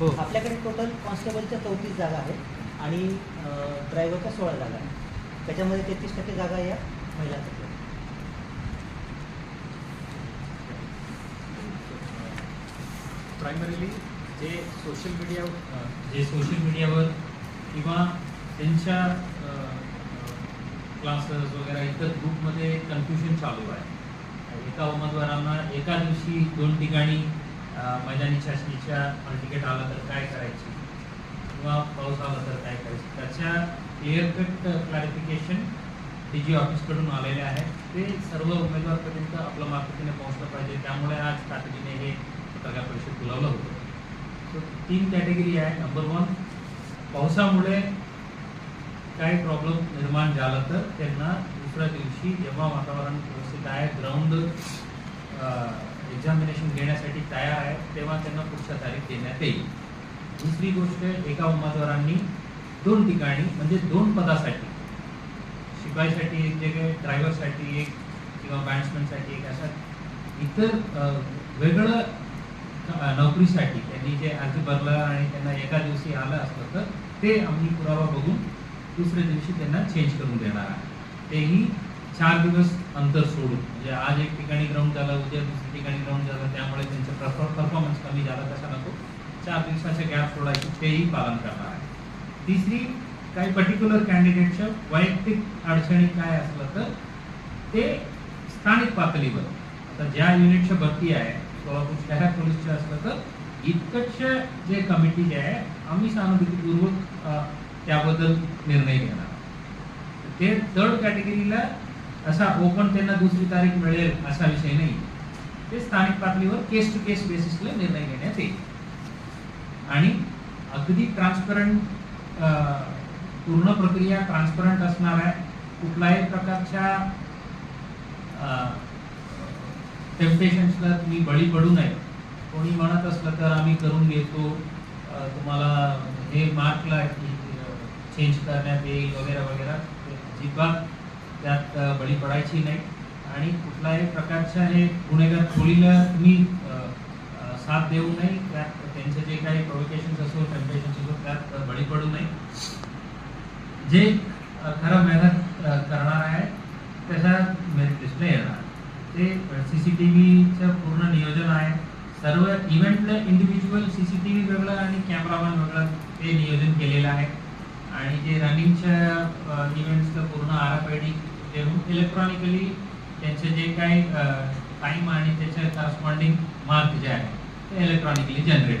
हो. आपल्याकडे टोटल कॉन्स्टेबलच्या चौतीस जागा आहेत आणि ड्रायव्हरच्या सोळा जागा आहेत त्याच्यामध्ये तेहतीस टक्के जागा या महिलांसाठी आहेत. प्रायमरीली जे सोशल मीडिया जे सोशल मीडियावर किंवा त्यांच्या क्लासेस वगैरे इतर ग्रुपमध्ये कन्फ्युजन चालू आहे एका उमेदवारांना एका दिवशी दोन ठिकाणी मैदानी शासनाच्या तिकीट आलं तर काय करायची? किंवा पाऊस आला तर काय करायचं? त्याच्या clear cut clarification D G ऑफिसकडून आलेले आहेत. ते सर्व उमेदवारपर्यंत आपलं मार्फतीने पोहोचलं पाहिजे. त्यामुळे आज तातडीने हे पत्रकार परिषद बोलावलं होतं. सो तीन कॅटेगरी आहे नंबर वन पावसामुळे काही प्रॉब्लेम निर्माण झाला तर त्यांना दुसऱ्या दिवशी जेव्हा वातावरण व्यवस्थित आहे ग्राउंड एक्झामिनेशन घेण्यासाठी तयार आहे तेव्हा त्यांना पुढच्या तारीख देण्यात येईल. दुसरी गोष्ट एका उमेदवारांनी दोन ठिकाणी म्हणजे दोन पदासाठी शिपाईसाठी एक जगह ड्रायव्हरसाठी एक किंवा बॅट्समॅनसाठी एक अशा इतर वेगळं नोकरीसाठी त्यांनी जे अर्ज भरला आणि त्यांना एका दिवशी आलं असतं तर ते आम्ही पुरावा बघून दुसऱ्या दिवशी त्यांना चेंज करून देणार आहे. तेही चार दिवस अंतर सोडून म्हणजे आज एक ठिकाणी ग्राउंड झाला उद्या दुसऱ्या ठिकाणी ग्राउंड झालं त्यामुळे त्यांचा परफॉर्मन्स कमी झाला तसा नको. चार दिवसाच्या गॅप सोडायची तेही पालन करणार आहे. तिसरी काही पर्टिक्युलर कॅन्डिडेटच्या वैयक्तिक अडचणी काय असलं तर ते स्थानिक पातळीवर आता ज्या युनिटच्या भरती आहे सोलापूर शहर पोलीसचे असलं तर इतकंच जे कमिटी जे आहे आम्ही सहानुभूतीपूर्वक त्याबद्दल निर्णय घेणार. ते थर्ड कॅटेगरीला असा ओपन त्यांना दुसरी तारीख मिळेल असा विषय नाही. ते स्थानिक पातळीवर केस टू केस बेसिसला निर्णय घेण्यात येईल. आणि अगदी ट्रान्सपरंट पूर्ण प्रक्रिया ट्रान्सपरंट असणार आहे. कुठल्याही प्रकारच्या टेम्पटेशन्सला तुम्ही बळी पडू नये. कोणी म्हणत असलं तर आम्ही करून घेतो. तुम्हाला हे मार्कला चेंज करण्यात येईल वगैरे वगैरे. अजिबात त्यात बळी पडायची नाही. आणि कुठल्याही प्रकारच्या हे गुन्हेगार खोलीला तुम्ही साथ देऊ नये. त्यात त्यांचे जे काही प्रोव्होकेशन्स असो टेम्पटेशन्स असो त्यात बळी पडू नये. जे खरं मेहनत करणार आहे त्याचा मेरिट लिस्टला येणार. ते सी सी टी व्हीचं पूर्ण नियोजन आहे. सर्व इव्हेंटला individual C C T V वेगळं आणि कॅमेरामॅन वेगळं ते नियोजन केलेलं आहे. आणि जे रनिंगच्या इव्हेंट्सचं पूर्ण आराखडी इलेक्ट्रॉनिकली त्यांचे जे काही टाईम आणि त्याचे करस्पॉन्डिंग मार्क जे आहे ते इलेक्ट्रॉनिकली जनरेट